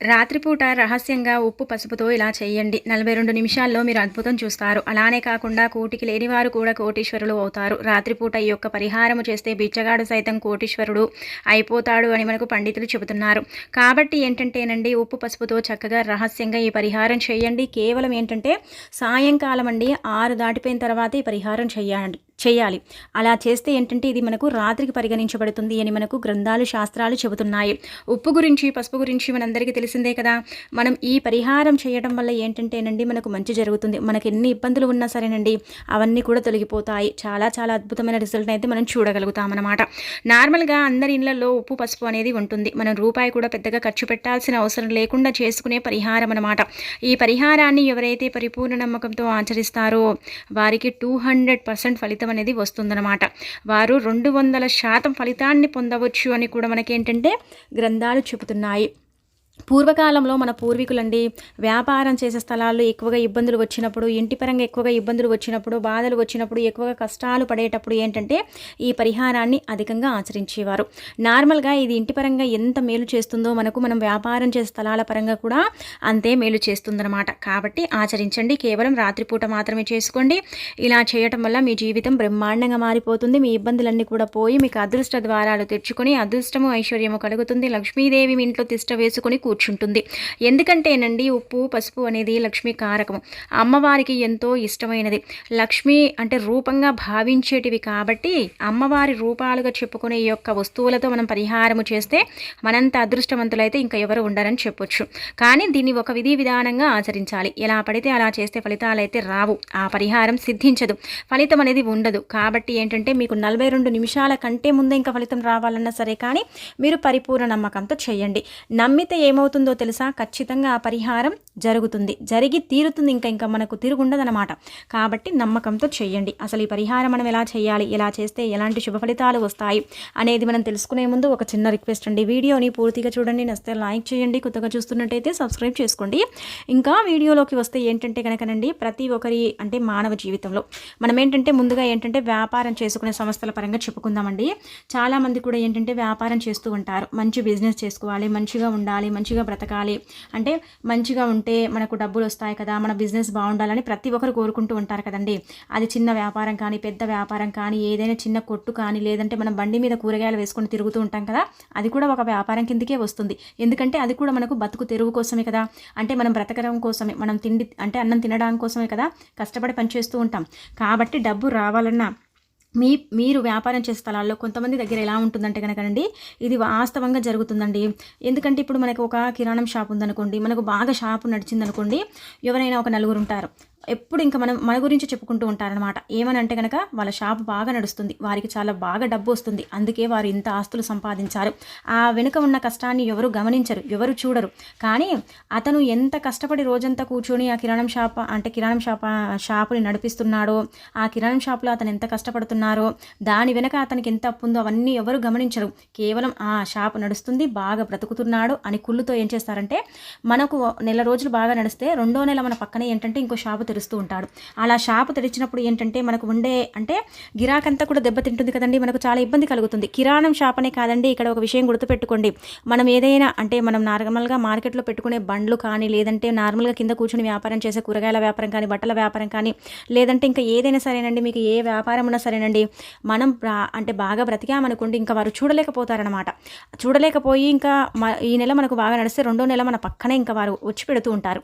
రాత్రిపూట రహస్యంగా ఉప్పు పసుపుతో ఇలా చేయండి. నలభై రెండు నిమిషాల్లో మీరు అద్భుతం చూస్తారు. అలానే కాకుండా కోటికి లేనివారు కూడా కోటీశ్వరులు అవుతారు. రాత్రిపూట ఈ యొక్క పరిహారము చేస్తే బిచ్చగాడు సైతం కోటీశ్వరుడు అయిపోతాడు అని మనకు పండితులు చెబుతున్నారు. కాబట్టి ఏంటంటేనండి ఉప్పు పసుపుతో చక్కగా రహస్యంగా ఈ పరిహారం చేయండి. కేవలం ఏంటంటే సాయంకాలం అండి ఆరు దాటిపోయిన తర్వాత ఈ పరిహారం చేయండి. చేయాలి. అలా చేస్తే ఏంటంటే ఇది మనకు రాత్రికి పరిగణించబడుతుంది అని మనకు గ్రంథాలు శాస్త్రాలు చెబుతున్నాయి. ఉప్పు గురించి పసుపు గురించి మనందరికీ తెలిసిందే కదా. మనం ఈ పరిహారం చేయడం వల్ల ఏంటంటేనండి మనకు మంచి జరుగుతుంది. మనకి ఎన్ని ఇబ్బందులు ఉన్నా సరేనండి అవన్నీ కూడా తొలగిపోతాయి. చాలా చాలా అద్భుతమైన రిజల్ట్ అయితే మనం చూడగలుగుతాం అనమాట నార్మల్గా అందరి ఇళ్ళలో ఉప్పు పసుపు అనేది ఉంటుంది. మనం రూపాయి కూడా పెద్దగా ఖర్చు పెట్టాల్సిన అవసరం లేకుండా చేసుకునే పరిహారం అనమాట ఈ పరిహారాన్ని ఎవరైతే పరిపూర్ణ నమ్మకంతో ఆచరిస్తారో వారికి టూ హండ్రెడ్ పర్సెంట్ ఫలితం అనేది వస్తుందన్నమాట. వారు రెండు వందల శాతం ఫలితాన్ని పొందవచ్చు అని కూడా మనకేంటంటే గ్రంథాలు చెబుతున్నాయి. పూర్వకాలంలో మన పూర్వీకులండి వ్యాపారం చేసే స్థలాల్లో ఎక్కువగా ఇబ్బందులు వచ్చినప్పుడు ఇంటి పరంగా ఎక్కువగా ఇబ్బందులు వచ్చినప్పుడు బాధలు వచ్చినప్పుడు ఎక్కువగా కష్టాలు పడేటప్పుడు ఏంటంటే ఈ పరిహారాన్ని అధికంగా ఆచరించేవారు. నార్మల్గా ఇది ఇంటి పరంగా ఎంత మేలు చేస్తుందో మనకు మనం వ్యాపారం చేసే స్థలాల పరంగా కూడా అంతే మేలు చేస్తుందన్నమాట. కాబట్టి ఆచరించండి. కేవలం రాత్రిపూట మాత్రమే చేసుకోండి. ఇలా చేయటం వల్ల మీ జీవితం బ్రహ్మాండంగా మారిపోతుంది. మీ ఇబ్బందులన్నీ కూడా పోయి మీకు అదృష్ట ద్వారాలు తెచ్చుకొని అదృష్టము ఐశ్వర్యము కలుగుతుంది. లక్ష్మీదేవి మీ ఇంట్లో తిష్ట వేసుకొని కూర్చుంటుంది. ఎందుకంటేనండి ఉప్పు పసుపు అనేది లక్ష్మీ కారకము. అమ్మవారికి ఎంతో ఇష్టమైనది. లక్ష్మి అంటే రూపంగా భావించేటివి కాబట్టి అమ్మవారి రూపాలుగా చెప్పుకునే ఈ యొక్క వస్తువులతో మనం పరిహారము చేస్తే మనంత అదృష్టవంతులైతే ఇంకా ఎవరు ఉండరని చెప్పొచ్చు. కానీ దీన్ని ఒక విధి విధానంగా ఆచరించాలి. ఎలా పడితే అలా చేస్తే ఫలితాలు అయితే రావు. ఆ పరిహారం సిద్ధించదు. ఫలితం అనేది ఉండదు. కాబట్టి ఏంటంటే మీకు నలభై రెండు నిమిషాల కంటే ముందే ఇంకా ఫలితం రావాలన్నా సరే కానీ మీరు పరిపూర్ణ నమ్మకంతో చేయండి. నమ్మితే ఏం ఏమవుతుందో తెలుసా? ఖచ్చితంగా ఆ పరిహారం జరుగుతుంది. జరిగి తీరుతుంది ఇంకా ఇంకా మనకు తిరుగుండదనమాట కాబట్టి నమ్మకంతో చేయండి అసలు ఈ పరిహారం మనం ఎలా చేయాలి ఎలా చేస్తే ఎలాంటి శుభ ఫలితాలు వస్తాయి? అనేది మనం తెలుసుకునే ముందు ఒక చిన్న రిక్వెస్ట్ అండి. వీడియోని పూర్తిగా చూడండి. నస్తే లైక్ చేయండి. కొత్తగా చూస్తున్నట్టయితే సబ్స్క్రైబ్ చేసుకోండి. ఇంకా వీడియోలోకి వస్తే ఏంటంటే కనుకనండి ప్రతి ఒక్కరి అంటే మానవ జీవితంలో మనం ఏంటంటే ముందుగా ఏంటంటే వ్యాపారం చేసుకునే సంస్థల పరంగా చెప్పుకుందామండి. చాలామంది కూడా ఏంటంటే వ్యాపారం చేస్తూ ఉంటారు. మంచి బిజినెస్ చేసుకోవాలి మంచిగా ఉండాలి మంచి మంచిగా బ్రతకాలి. అంటే మంచిగా ఉంటే మనకు డబ్బులు వస్తాయి కదా మన బిజినెస్ బాగుండాలని ప్రతి ఒక్కరు కోరుకుంటూ ఉంటారు కదండి. అది చిన్న వ్యాపారం కానీ పెద్ద వ్యాపారం కానీ ఏదైనా చిన్న కొట్టు కానీ లేదంటే మనం బండి మీద కూరగాయలు వేసుకొని తిరుగుతూ ఉంటాం కదా అది కూడా ఒక వ్యాపారం కిందకే వస్తుంది. ఎందుకంటే అది కూడా మనకు బతుకు తెరువు కోసమే కదా. అంటే మనం బ్రతకడం కోసమే మనం తిండి అంటే అన్నం తినడం కోసమే కదా కష్టపడి పనిచేస్తూ ఉంటాం. కాబట్టి డబ్బు రావాలన్నా మీ మీరు వ్యాపారం చేసే స్థలాల్లో కొంతమంది దగ్గర ఎలా ఉంటుందంటే కనుకనండి ఇది వాస్తవంగా జరుగుతుందండి. ఎందుకంటే ఇప్పుడు మనకు ఒక కిరాణం షాప్ ఉందనుకోండి మనకు బాగా షాపు నడిచిందనుకోండి ఎవరైనా ఒక నలుగురు ఉంటారు. ఎప్పుడు ఇంకా మనం మన గురించి చెప్పుకుంటూ ఉంటారనమాట ఏమని అంటే కనుక వాళ్ళ షాప్ బాగా నడుస్తుంది. వారికి చాలా బాగా డబ్బు వస్తుంది. అందుకే వారు ఇంత ఆస్తులు సంపాదించారు. ఆ వెనుక ఉన్న కష్టాన్ని ఎవరు గమనించరు ఎవరు చూడరు. కానీ అతను ఎంత కష్టపడి రోజంతా కూర్చొని ఆ కిరాణం షాప్ అంటే కిరాణం షాప్ షాపుని నడిపిస్తున్నాడో ఆ కిరాణం షాప్లో అతను ఎంత కష్టపడుతున్నారో దాని వెనుక అతనికి ఎంత అప్పు ఉందో అవన్నీ ఎవరు గమనించరు. కేవలం ఆ షాప్ నడుస్తుంది బాగా బ్రతుకుతున్నాడు అని కుళ్ళుతో ఏం చేస్తారంటే మనకు నెల రోజులు బాగా నడిస్తే రెండో నెల మన పక్కనే ఏంటంటే ఇంకో షాపు తెరుస్తూ ఉంటాడు. అలా షాపు తెరిచినప్పుడు ఏంటంటే మనకు ఉండే అంటే గిరాకంతా కూడా దెబ్బతింటుంది కదండి మనకు చాలా ఇబ్బంది కలుగుతుంది. కిరాణం షాప్ అనే కాదండి ఇక్కడ ఒక విషయం గుర్తుపెట్టుకోండి. మనం ఏదైనా అంటే మనం నార్మల్గా మార్కెట్లో పెట్టుకునే బండ్లు కానీ లేదంటే నార్మల్గా కింద కూర్చుని వ్యాపారం చేసే కూరగాయల వ్యాపారం కానీ బట్టల వ్యాపారం కానీ లేదంటే ఇంకా ఏదైనా సరేనండి మీకు ఏ వ్యాపారం ఉన్నా సరేనండి మనం అంటే బాగా బ్రతికామనుకోండి ఇంకా వారు చూడలేకపోతారనమాట చూడలేకపోయి ఇంకా ఈ నెల మనకు బాగా నడిస్తే రెండో నెల మన పక్కనే ఇంకా వారు వచ్చి పెడుతూ ఉంటారు.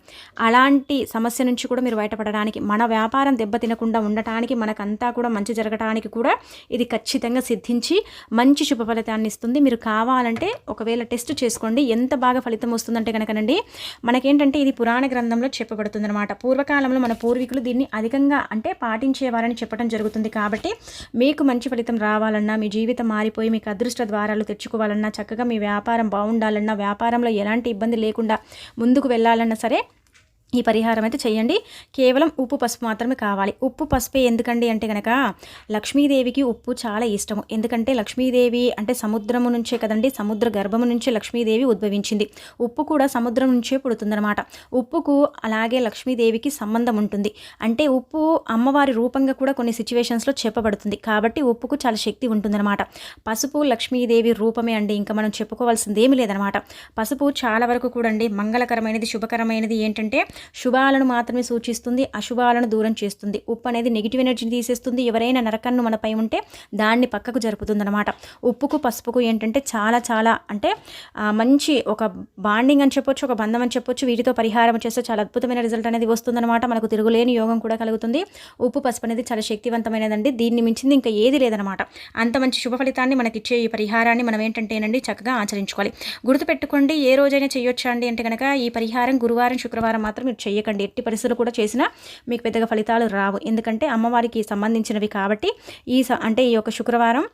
అలాంటి సమస్య నుంచి కూడా మీరు బయట బయటపడడానికి మన వ్యాపారం దెబ్బతినకుండా ఉండటానికి మనకంతా కూడా మంచి జరగటానికి కూడా ఇది ఖచ్చితంగా సిద్ధించి మంచి శుభ ఫలితాన్ని ఇస్తుంది. మీరు కావాలంటే ఒకవేళ టెస్ట్ చేసుకోండి. ఎంత బాగా ఫలితం వస్తుందంటే కనుకనండి మనకేంటంటే ఇది పురాణ గ్రంథంలో చెప్పబడుతుంది అనమాట పూర్వకాలంలో మన పూర్వీకులు దీన్ని అధికంగా అంటే పాటించేవారని చెప్పడం జరుగుతుంది కాబట్టి మీకు మంచి ఫలితం రావాలన్నా మీ జీవితం మారిపోయి మీకు అదృష్ట ద్వారాలు తెచ్చుకోవాలన్నా చక్కగా మీ వ్యాపారం బాగుండాలన్నా వ్యాపారంలో ఎలాంటి ఇబ్బంది లేకుండా ముందుకు వెళ్ళాలన్నా సరే ఈ పరిహారం అయితే చేయండి కేవలం ఉప్పు పసుపు మాత్రమే కావాలి. ఉప్పు పసుపే ఎందుకండి అంటే కనుక లక్ష్మీదేవికి ఉప్పు చాలా ఇష్టము. ఎందుకంటే లక్ష్మీదేవి అంటే సముద్రము నుంచే కదండి సముద్ర గర్భము నుంచే లక్ష్మీదేవి ఉద్భవించింది. ఉప్పు కూడా సముద్రం నుంచే పుడుతుందన్నమాట. ఉప్పుకు అలాగే లక్ష్మీదేవికి సంబంధం ఉంటుంది. అంటే ఉప్పు అమ్మవారి రూపంగా కూడా కొన్ని సిచ్యువేషన్స్లో చెప్పబడుతుంది. కాబట్టి ఉప్పుకు చాలా శక్తి ఉంటుందన్నమాట. పసుపు లక్ష్మీదేవి రూపమే అండి. ఇంకా మనం చెప్పుకోవాల్సింది ఏమీ లేదనమాట పసుపు చాలా వరకు కూడా అండి మంగళకరమైనది శుభకరమైనది ఏంటంటే శుభాలను మాత్రమే సూచిస్తుంది అశుభాలను దూరం చేస్తుంది. ఉప్పు అనేది నెగిటివ్ ఎనర్జీని తీసేస్తుంది. ఎవరైనా నరకన్ను మనపై ఉంటే దాన్ని పక్కకు జరుపుతుంది అనమాట ఉప్పుకు పసుపుకు ఏంటంటే చాలా చాలా అంటే మంచి ఒక బాండింగ్ అని చెప్పొచ్చు ఒక బంధం అని చెప్పొచ్చు వీటితో పరిహారం చేస్తే చాలా అద్భుతమైన రిజల్ట్ అనేది వస్తుందన్నమాట. మనకు తిరుగులేని యోగం కూడా కలుగుతుంది. ఉప్పు పసుపు అనేది చాలా శక్తివంతమైనదండి. దీన్ని మించింది ఇంకా ఏది లేదనమాట అంత మంచి శుభ ఫలితాన్ని మనకిచ్చే ఈ పరిహారాన్ని మనం ఏంటంటేనండి చక్కగా ఆచరించుకోవాలి. గుర్తుపెట్టుకోండి ఏ రోజైనా చేయొచ్చా అండి అంటే కనుక ఈ పరిహారం గురువారం శుక్రవారం మాత్రం మీరు చేయకండి. ఎట్టి పరిస్థితులు కూడా చేసినా మీకు పెద్దగా ఫలితాలు రావు. ఎందుకంటే అమ్మవారికి సంబంధించినవి కాబట్టి ఈ అంటే ఈ యొక్క శుక్రవారం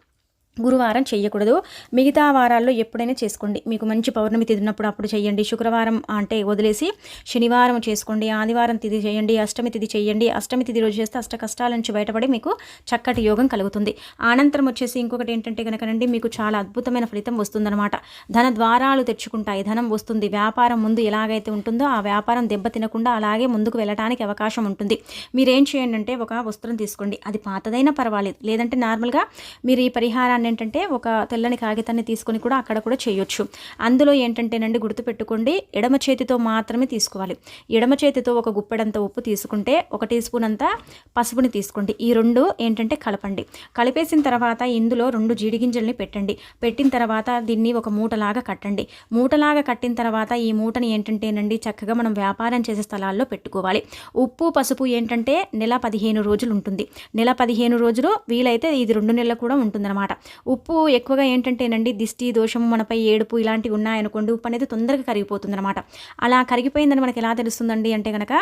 గురువారం చేయకూడదు మిగతా వారాల్లో ఎప్పుడైనా చేసుకోండి. మీకు మంచి పౌర్ణమి తిథి ఉన్నప్పుడు అప్పుడు చేయండి శుక్రవారం అంటే వదిలేసి శనివారం చేసుకోండి. ఆదివారం తిథి చేయండి. అష్టమి తిథి చేయండి. అష్టమి తిథి రోజు చేస్తే అష్ట కష్టాల నుంచి బయటపడి మీకు చక్కటి యోగం కలుగుతుంది. అనంతరం వచ్చేసి ఇంకొకటి ఏంటంటే కనుకనండి మీకు చాలా అద్భుతమైన ఫలితం వస్తుందన్నమాట. ధన ద్వారాలు తెచ్చుకుంటాయి. ధనం వస్తుంది. వ్యాపారం ముందు ఎలాగైతే ఉంటుందో ఆ వ్యాపారం దెబ్బ తినకుండా అలాగే ముందుకు వెళ్ళడానికి అవకాశం ఉంటుంది. మీరేం చేయండి అంటే ఒక వస్త్రం తీసుకోండి. అది పాతదైనా పర్వాలేదు. లేదంటే నార్మల్గా మీరు ఈ పరిహారాన్ని ఏంటంటే ఒక తెల్లని కాగితాన్ని తీసుకొని కూడా అక్కడ కూడా చేయొచ్చు. అందులో ఏంటంటేనండి గుర్తుపెట్టుకోండి ఎడమ చేతితో మాత్రమే తీసుకోవాలి. ఎడమ చేతితో ఒక గుప్పెడంత ఉప్పు తీసుకుంటే ఒక టీ స్పూన్ అంతా పసుపుని తీసుకోండి. ఈ రెండు ఏంటంటే కలపండి. కలిపేసిన తర్వాత ఇందులో రెండు జీడిగింజల్ని పెట్టండి. పెట్టిన తర్వాత దీన్ని ఒక మూటలాగా కట్టండి. మూటలాగా కట్టిన తర్వాత ఈ మూటని ఏంటంటేనండి చక్కగా మనం వ్యాపారం చేసే స్థలాల్లో పెట్టుకోవాలి. ఉప్పు పసుపు ఏంటంటే నెల పదిహేను రోజులు ఉంటుంది. నెల పదిహేను రోజులు వీలైతే ఇది రెండు నెలలు కూడా ఉంటుందన్నమాట. ఉప్పు ఎక్కువగా ఏంటంటేనండి దిష్టి దోషం మనపై ఏడుపు ఇలాంటివి ఉన్నాయనుకోండి ఉప్పు అనేది తొందరగా కరిగిపోతుంది అనమాట అలా కరిగిపోయిందని మనకి ఎలా తెలుస్తుందండి అంటే కనుక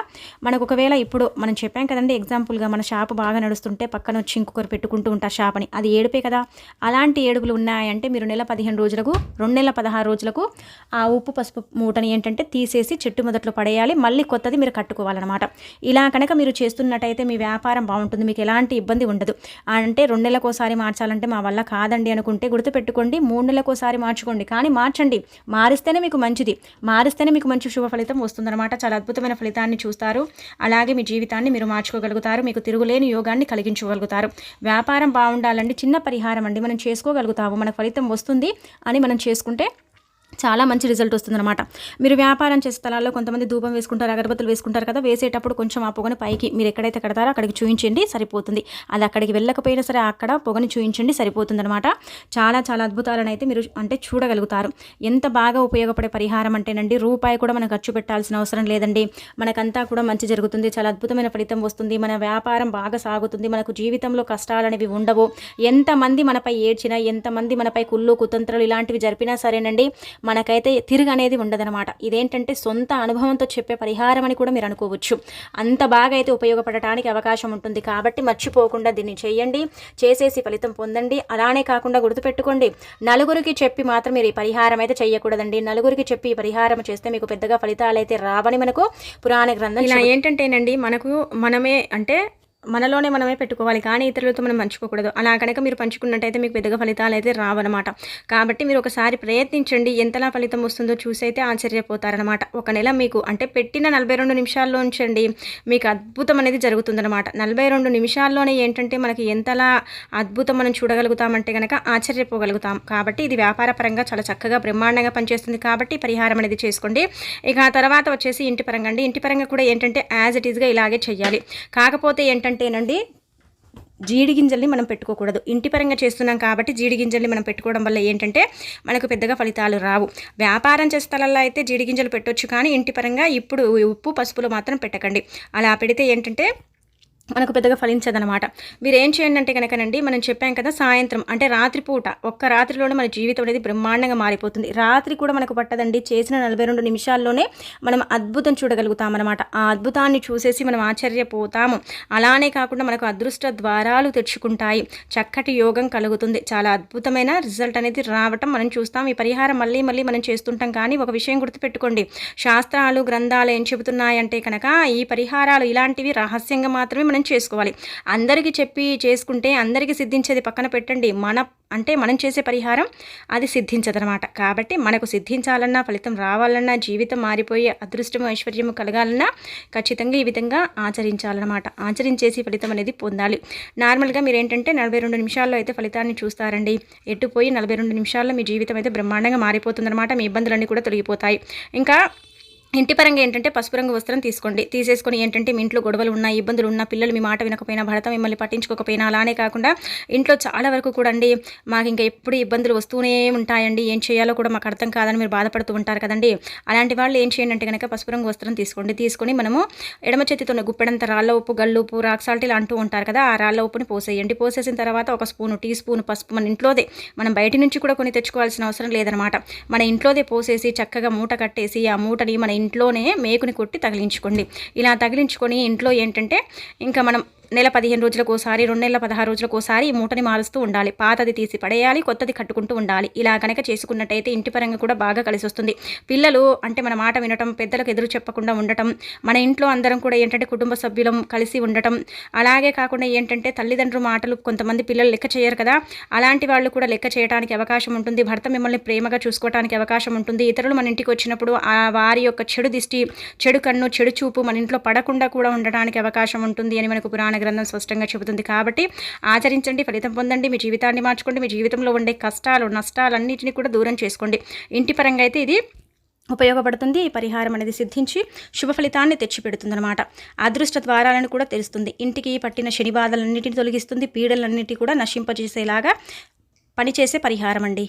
మనకు ఒకవేళ ఇప్పుడు మనం చెప్పాం కదండి ఎగ్జాంపుల్గా మన షాప్ బాగా నడుస్తుంటే పక్కన వచ్చి ఇంకొకరు పెట్టుకుంటూ ఉంటారు షాప్ అని అది ఏడుపే కదా. అలాంటి ఏడుపులు ఉన్నాయంటే మీరు నెల పదిహేను రోజులకు రెండు నెలల పదహారు రోజులకు ఆ ఉప్పు పసుపు మూటని ఏంటంటే తీసేసి చెట్టు మొదట్లో పడేయాలి మళ్ళీ కొత్తది మీరు కట్టుకోవాలన్నమాట. ఇలా కనుక మీరు చేస్తున్నట్టయితే మీ వ్యాపారం బాగుంటుంది మీకు ఎలాంటి ఇబ్బంది ఉండదు. అంటే రెండు నెలలకోసారి మార్చాలంటే మా వల్ల కాదు. కాదండి అనుకుంటే గుర్తుపెట్టుకోండి మూడు నెలలకు ఒకసారి మార్చుకోండి. కానీ మార్చండి. మారిస్తేనే మీకు మంచిది. మారిస్తేనే మీకు మంచి శుభ ఫలితం వస్తుందన్నమాట. చాలా అద్భుతమైన ఫలితాన్ని చూస్తారు. అలాగే మీ జీవితాన్ని మీరు మార్చుకోగలుగుతారు. మీకు తిరుగులేని యోగాన్ని కలిగించగలుగుతారు. వ్యాపారం బాగుండాలండి. చిన్న పరిహారం అండి. మనం చేసుకోగలుగుతాము. మన ఫలితం వస్తుంది అని మనం చేసుకుంటే చాలా మంచి రిజల్ట్ వస్తుందన్నమాట. మీరు వ్యాపారం చేసే స్థలాల్లో కొంతమంది ధూపం వేసుకుంటారు అగరబత్తులు వేసుకుంటారు కదా వేసేటప్పుడు కొంచెం ఆ పొగని పైకి మీరు ఎక్కడైతే కడతారో అక్కడికి చూయించండి సరిపోతుంది. అది అక్కడికి వెళ్ళకపోయినా సరే అక్కడ పొగని చూయించండి సరిపోతుందన్నమాట. చాలా చాలా అద్భుతాలను అయితే మీరు అంటే చూడగలుగుతారు. ఎంత బాగా ఉపయోగపడే పరిహారం అంటేనండి రూపాయి కూడా మనం ఖర్చు పెట్టాల్సిన అవసరం లేదండి. మనకంతా కూడా మంచి జరుగుతుంది చాలా అద్భుతమైన ఫలితం వస్తుంది. మన వ్యాపారం బాగా సాగుతుంది మనకు జీవితంలో కష్టాలు అనేవి ఉండవు. ఎంతమంది మనపై ఏడ్చినా ఎంతమంది మనపై కుళ్ళు కుతంత్రాలు ఇలాంటివి జరిపినా సరేనండి మనకైతే తిరిగి అనేది ఉండదనమాట ఇదేంటంటే సొంత అనుభవంతో చెప్పే పరిహారం అని కూడా మీరు అనుకోవచ్చు. అంత బాగా అయితే ఉపయోగపడటానికి అవకాశం ఉంటుంది. కాబట్టి మర్చిపోకుండా దీన్ని చేయండి. చేసేసి ఫలితం పొందండి. అలానే కాకుండా గుర్తుపెట్టుకోండి. నలుగురికి చెప్పి మాత్రం మీరు ఈ పరిహారం అయితే చేయకూడదండి నలుగురికి చెప్పి ఈ పరిహారం చేస్తే మీకు పెద్దగా ఫలితాలు అయితే రావని మనకు పురాణ గ్రంథం ఇలా ఏంటంటేనండి మనకు మనమే అంటే మనలోనే మనమే పెట్టుకోవాలి కానీ ఇతరులతో మనం పంచుకోకూడదు. అలా కనుక మీరు పంచుకున్నట్టయితే మీకు పెద్దగా ఫలితాలు అయితే రావన్నమాట. కాబట్టి మీరు ఒకసారి ప్రయత్నించండి ఎంతలా ఫలితం వస్తుందో చూసైతే ఆశ్చర్యపోతారనమాట ఒక నెల మీకు అంటే పెట్టిన నలభై రెండు నిమిషాల్లో ఉంచండి మీకు అద్భుతం అనేది జరుగుతుందనమాట నలభై రెండు నిమిషాల్లోనే ఏంటంటే మనకి ఎంతలా అద్భుతం మనం చూడగలుగుతామంటే కనుక ఆశ్చర్యపోగలుగుతాం. కాబట్టి ఇది వ్యాపార పరంగా చాలా చక్కగా బ్రహ్మాండంగా పనిచేస్తుంది. కాబట్టి పరిహారం అనేది చేసుకోండి. ఇక ఆ తర్వాత వచ్చేసి ఇంటి పరంగా అండి. ఇంటి పరంగా కూడా ఏంటంటే యాజ్ ఇట్ ఈస్గా ఇలాగే చేయాలి కాకపోతే ఏంటంటే ఏంటంటేనండి జీడి గింజల్ని మనం పెట్టుకోకూడదు. ఇంటి పరంగా చేస్తున్నాం కాబట్టి జీడి గింజల్ని మనం పెట్టుకోవడం వల్ల ఏంటంటే మనకు పెద్దగా ఫలితాలు రావు. వ్యాపారం చేస్తాలలో అయితే జీడి గింజలు పెట్టొచ్చు కానీ ఇంటి పరంగా ఇప్పుడు ఉప్పు పసుపులు మాత్రం పెట్టకండి. అలా పెడితే ఏంటంటే మనకు పెద్దగా ఫలించదనమాట మీరు ఏం చేయండి అంటే కనుకనండి మనం చెప్పాం కదా సాయంత్రం అంటే రాత్రిపూట ఒక్క రాత్రిలోనే మన జీవితం అనేది బ్రహ్మాండంగా మారిపోతుంది. రాత్రి కూడా మనకు పట్టదండి. చేసిన నలభై రెండు నిమిషాల్లోనే మనం అద్భుతం చూడగలుగుతామన్నమాట. ఆ అద్భుతాన్ని చూసేసి మనం ఆశ్చర్యపోతాము. అలానే కాకుండా మనకు అదృష్ట ద్వారాలు తెచ్చుకుంటాయి. చక్కటి యోగం కలుగుతుంది. చాలా అద్భుతమైన రిజల్ట్ అనేది రావటం మనం చూస్తాం. ఈ పరిహారం మళ్ళీ మళ్ళీ మనం చేస్తుంటాం. కానీ ఒక విషయం గుర్తుపెట్టుకోండి. శాస్త్రాలు గ్రంథాలు ఏం చెబుతున్నాయంటే కనుక ఈ పరిహారాలు ఇలాంటివి రహస్యంగా మాత్రమే మనం చేసుకోవాలి. అందరికీ చెప్పి చేసుకుంటే అందరికీ సిద్ధించేది పక్కన పెట్టండి. మన అంటే మనం చేసే పరిహారం అది సిద్ధించదనమాట. కాబట్టి మనకు సిద్ధించాలన్నా ఫలితం రావాలన్నా జీవితం మారిపోయే అదృష్టము ఐశ్వర్యము కలగాలన్నా ఖచ్చితంగా ఈ విధంగా ఆచరించాలన్నమాట. ఆచరించేసి ఫలితం అనేది పొందాలి. నార్మల్గా మీరు ఏంటంటే నలభై రెండు నిమిషాల్లో అయితే ఫలితాన్ని చూస్తారండి. ఎట్టుపోయి నలభై రెండు నిమిషాల్లో మీ జీవితం అయితే బ్రహ్మాండంగా మారిపోతుందన్నమాట. మీ ఇబ్బందులన్నీ కూడా తొలగిపోతాయి. ఇంకా ఇంటి పరంగా ఏంటంటే పసుపు రంగు వస్త్రం తీసుకోండి. తీసేసుకొని ఏంటంటే మీ ఇంట్లో గొడవలు ఉన్న ఇబ్బందులు ఉన్న పిల్లలు మీ మాట వినకపోయినా భర్త మిమ్మల్ని పట్టించుకోకపోయినా అలానే కాకుండా ఇంట్లో చాలా వరకు కూడా అండి మాకు ఇంకా ఎప్పుడు ఇబ్బందులు వస్తూనే ఉంటాయండి. ఏం చేయాలో కూడా మాకు అర్థం కాదని మీరు బాధపడుతూ ఉంటారు కదండి. అలాంటి వాళ్ళు ఏం చేయండి అంటే కనుక పసుపు రంగు వస్త్రం తీసుకోండి. తీసుకొని మనము ఎడమ చేతితో గుప్పెడంత రాళ్ళ ఉప్పు గల్లు ఉప్పు రాక్ అంటూ ఉంటారు కదా ఆ రాళ్ళ ఉప్పుని పోసేయండి. పోసేసిన తర్వాత ఒక స్పూను టీ స్పూన్ పసుపు మన ఇంట్లోదే. మనం బయట నుంచి కూడా కొన్ని తెచ్చుకోవాల్సిన అవసరం లేదనమాట. మన ఇంట్లోదే పోసేసి చక్కగా మూట కట్టేసి ఆ మూటని మన ఇంట్లోనే మేకుని కొట్టి తగిలించుకోండి. ఇలా తగిలించుకొని ఇంట్లో ఏంటంటే ఇంకా మనం నెల పదిహేను రోజులకు ఒకసారి రెండు నెలల పదహారు రోజులకు ఒకసారి ఈ మూటని మారుస్తూ ఉండాలి. పాతది తీసి పడేయాలి కొత్తది కట్టుకుంటూ ఉండాలి. ఇలా కనుక చేసుకున్నట్టయితే ఇంటి పరంగా కూడా బాగా కలిసి వస్తుంది పిల్లలు అంటే మన మాట వినటం పెద్దలకు ఎదురు చెప్పకుండా ఉండటం మన ఇంట్లో అందరం కూడా ఏంటంటే కుటుంబ సభ్యులం కలిసి ఉండటం. అలాగే కాకుండా ఏంటంటే తల్లిదండ్రుల మాటలు కొంతమంది పిల్లలు లెక్క చేయరు కదా. అలాంటి వాళ్ళు కూడా లెక్క చేయడానికి అవకాశం ఉంటుంది. భర్త మిమ్మల్ని ప్రేమగా చూసుకోవడానికి అవకాశం ఉంటుంది. ఇతరులు మన ఇంటికి వచ్చినప్పుడు ఆ వారి యొక్క చెడు దిష్టి చెడు కన్ను చెడు చూపు మన ఇంట్లో పడకుండా కూడా ఉండడానికి అవకాశం ఉంటుంది అని మనకు పురాణ గ్రంథం స్పష్టంగా చెబుతుంది కాబట్టి ఆచరించండి ఫలితం పొందండి మీ జీవితాన్ని మార్చుకోండి మీ జీవితంలో ఉండే కష్టాలు నష్టాలన్నింటినీ కూడా దూరం చేసుకోండి. ఇంటి పరంగా అయితే ఇది ఉపయోగపడుతుంది. ఈ పరిహారం అనేది సిద్ధించి శుభ ఫలితాన్ని తెచ్చిపెడుతుందన్నమాట. అదృష్ట ద్వారాలను కూడా తెలుస్తుంది ఇంటికి పట్టిన శని బాధలన్నింటినీ తొలగిస్తుంది. పీడలన్నిటి కూడా నశింపజేసేలాగా పనిచేసే పరిహారం అండి.